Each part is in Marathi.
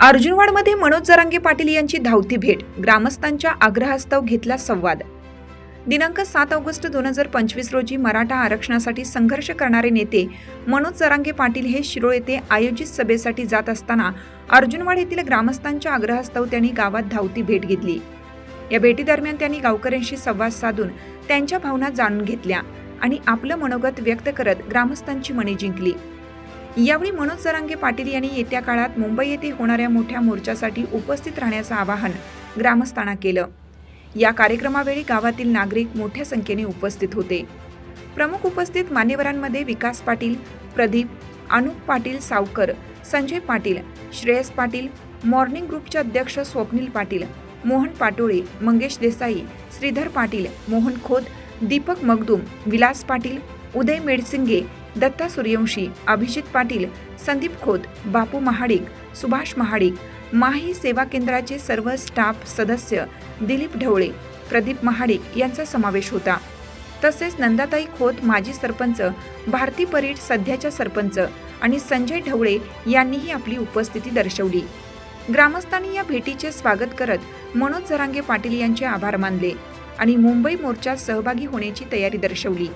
अर्जुनवाडमध्ये मनोज जरांगे पाटील यांची धावती भेट. ग्रामस्थांच्या आग्रहास्तव घेतला संवाद. दिनांक सात ऑगस्ट दोन हजार पंचवीस रोजी मराठा आरक्षणासाठी संघर्ष करणारे नेते मनोज जरांगे पाटील हे शिरोळ येथे आयोजित सभेसाठी जात असताना अर्जुनवाड येथील ग्रामस्थांच्या आग्रहास्तव त्यांनी गावात धावती भेट घेतली. या भेटीदरम्यान त्यांनी गावकऱ्यांशी संवाद साधून त्यांच्या भावना जाणून घेतल्या आणि आपलं मनोगत व्यक्त करत ग्रामस्थांची मने जिंकली. यावेळी मनोज जरांगे पाटील यांनी येत्या काळात मुंबई येथे होणाऱ्या मोठ्या मोर्चासाठी उपस्थित राहण्याचं आवाहन ग्रामस्थांना केलं. या कार्यक्रमावेळी गावातील नागरिक मोठ्या संख्येने उपस्थित होते. प्रमुख उपस्थित मान्यवरांमध्ये विकास पाटील प्रदीप अनुप पाटील सावकर संजय पाटील श्रेयस पाटील मॉर्निंग ग्रुपचे अध्यक्ष स्वप्नील पाटील मोहन पाटोळे मंगेश देसाई श्रीधर पाटील मोहन खोत दीपक मगदूम विलास पाटील उदय मेडसिंगे दत्ता सूर्यवंशी अभिजित पाटील संदीप खोत बापू महाडिक सुभाष महाडिक माही सेवा केंद्राचे सर्व स्टाफ सदस्य दिलीप ढवळे प्रदीप महाडिक यांचा समावेश होता. तसेच नंदाताई खोत माजी सरपंच भारती परीट सध्याच्या सरपंच आणि संजय ढवळे यांनीही आपली उपस्थिती दर्शवली. ग्रामस्थांनी या भेटीचे स्वागत करत मनोज जरांगे पाटील यांचे आभार मानले आणि मुंबई मोर्चात सहभागी होण्याची तयारी दर्शवली.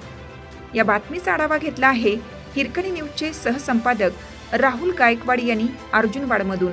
या बातमीचा आढावा घेतला आहे हिरकणी न्यूजचे सहसंपादक राहुल गायकवाड यांनी अर्जुनवाडमधून